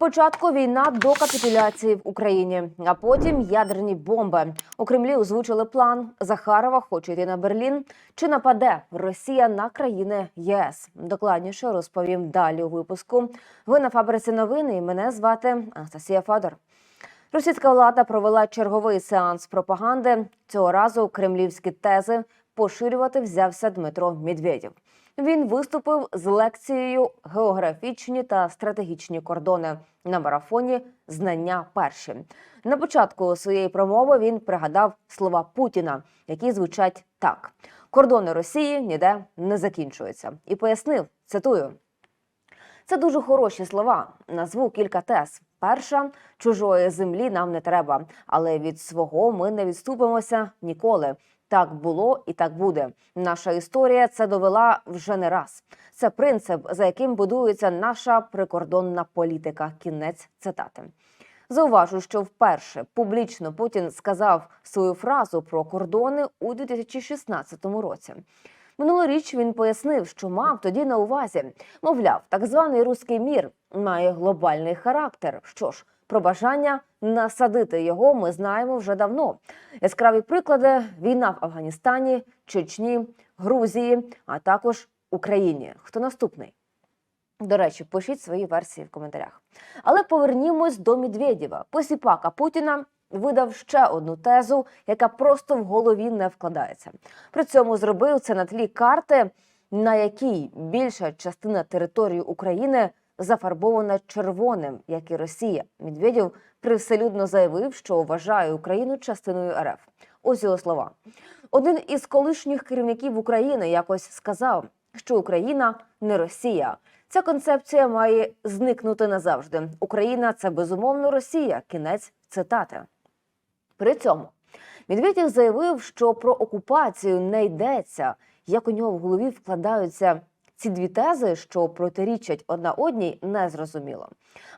Спочатку війна до капітуляції в Україні, а потім ядерні бомби. У Кремлі озвучили план. Захарова хоче йти на Берлін. Чи нападе Росія на країни ЄС? Докладніше розповім далі у випуску. Ви на фабриці новини. і Мене звати Анастасія Федор. Російська влада провела черговий сеанс пропаганди. Цього разу кремлівські тези поширювати взявся Дмитро Медведєв. Він виступив з лекцією Географічні та стратегічні кордони на марафоні Знання перші. На початку своєї промови він пригадав слова Путіна, які звучать так: кордони Росії ніде не закінчуються, і пояснив цитую. Це дуже хороші слова. Назву кілька тез. Перша чужої землі нам не треба, але від свого ми не відступимося ніколи. Так було і так буде. Наша історія це довела вже не раз. Це принцип, за яким будується наша прикордонна політика. Кінець цитати. Зауважу, що вперше публічно Путін сказав свою фразу про кордони у 2016 році. Минулоріч він пояснив, що мав тоді на увазі. Мовляв, так званий руський мір має глобальний характер. Що ж, про бажання насадити його ми знаємо вже давно. Яскраві приклади: війна в Афганістані, Чечні, Грузії, а також Україні. Хто наступний? До речі, пишіть свої версії в коментарях. Але повернімось до Медведєва. Посіпака Путіна видав ще одну тезу, яка просто в голові не вкладається. При цьому зробив це на тлі карти, на якій більша частина території України зафарбована червоним, як і Росія. Медведєв привселюдно заявив, що вважає Україну частиною РФ. Ось його слова. Один із колишніх керівників України якось сказав, що Україна не Росія. Ця концепція має зникнути назавжди. Україна це безумовно Росія. Кінець цитати. При цьому Медведєв заявив, що про окупацію не йдеться. Як у нього в голові вкладаються ці дві тези, що протирічать одна одній, не зрозуміло.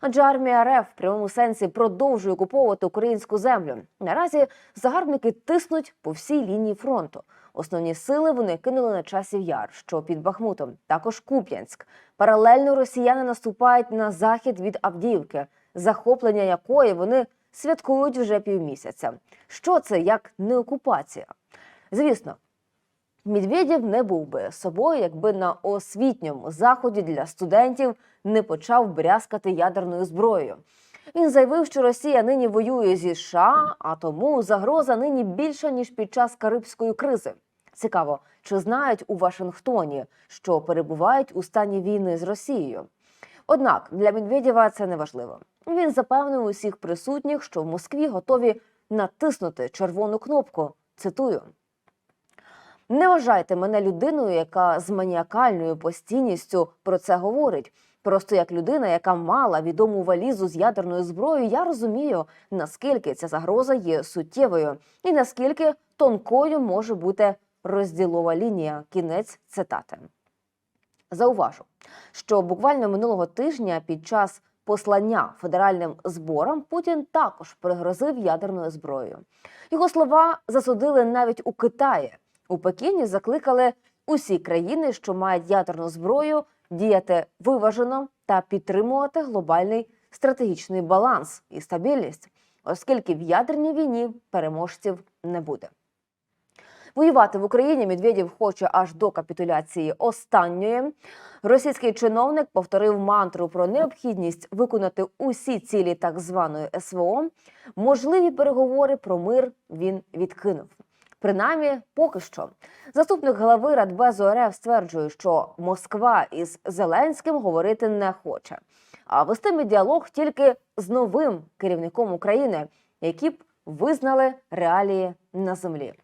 Адже армія РФ в прямому сенсі продовжує окуповувати українську землю. Наразі загарбники тиснуть по всій лінії фронту. Основні сили вони кинули на часів яр, що під Бахмутом, також Куп'янськ. Паралельно росіяни наступають на захід від Авдіївки, захоплення якої вони святкують вже півмісяця. Що це як не окупація? Звісно, Медведєв не був би собою, якби на освітньому заході для студентів не почав брязкати ядерною зброєю. Він заявив, що Росія нині воює зі США, а тому загроза нині більша ніж під час Карибської кризи. Цікаво, чи знають у Вашингтоні, що перебувають у стані війни з Росією. Однак для Медведєва це не важливо. Він запевнив усіх присутніх, що в Москві готові натиснути червону кнопку. Цитую. Не вважайте мене людиною, яка з маніакальною постійністю про це говорить. Просто як людина, яка мала відому валізу з ядерною зброєю, я розумію, наскільки ця загроза є суттєвою і наскільки тонкою може бути розділова лінія. Кінець цитати. Зауважу, що буквально минулого тижня під час послання федеральним зборам Путін також пригрозив ядерною зброєю. Його слова засудили навіть у Китаї. У Пекіні закликали усі країни, що мають ядерну зброю, діяти виважено та підтримувати глобальний стратегічний баланс і стабільність, оскільки в ядерній війні переможців не буде. Воювати в Україні Медведєв хоче аж до капітуляції останньої. Російський чиновник повторив мантру про необхідність виконати усі цілі так званої СВО. Можливі переговори про мир він відкинув. Принаймні, поки що. Заступник голови Радбезу РФ стверджує, що Москва із Зеленським говорити не хоче, а вестиме діалог тільки з новим керівником України, які б визнали реалії на землі.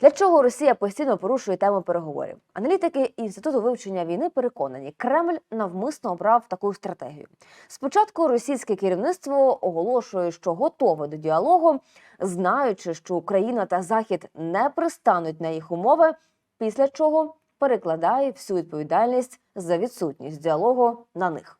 Для чого Росія постійно порушує тему переговорів? Аналітики інституту вивчення війни переконані, Кремль навмисно обрав таку стратегію. Спочатку російське керівництво оголошує, що готове до діалогу, знаючи, що Україна та Захід не пристануть на їх умови, після чого перекладає всю відповідальність за відсутність діалогу на них.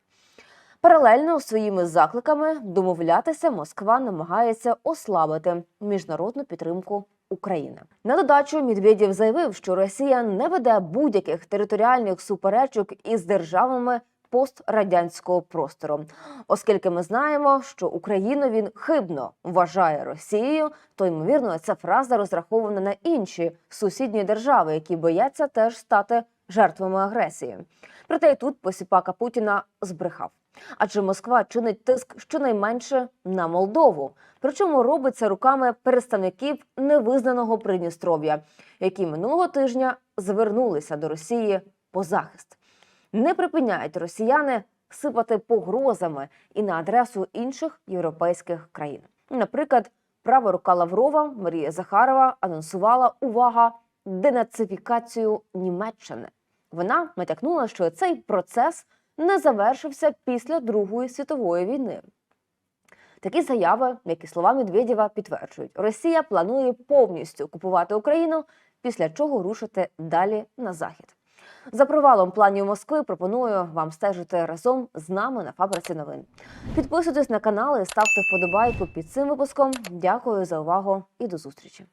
Паралельно своїми закликами домовлятися Москва намагається ослабити міжнародну підтримку України. На додачу Медведєв заявив, що Росія не веде будь-яких територіальних суперечок із державами пострадянського простору. Оскільки ми знаємо, що Україну він хибно вважає Росією, то ймовірно ця фраза розрахована на інші сусідні держави, які бояться теж стати жертвами агресії. Проте і тут посіпака Путіна збрехав. Адже Москва чинить тиск щонайменше на Молдову. Причому робить це руками представників невизнаного Придністров'я, які минулого тижня звернулися до Росії по захист. Не припиняють росіяни сипати погрозами і на адресу інших європейських країн. Наприклад, права рука Лаврова Марія Захарова анонсувала увага денацифікацію Німеччини. Вона натякнула, що цей процес не завершився після Другої світової війни. Такі заяви, як і слова Медведєва, підтверджують, Росія планує повністю окупувати Україну, після чого рушити далі на захід. За провалом планів Москви пропоную вам стежити разом з нами на фабриці новин. Підписуйтесь на канал і ставте вподобайку під цим випуском. Дякую за увагу і до зустрічі.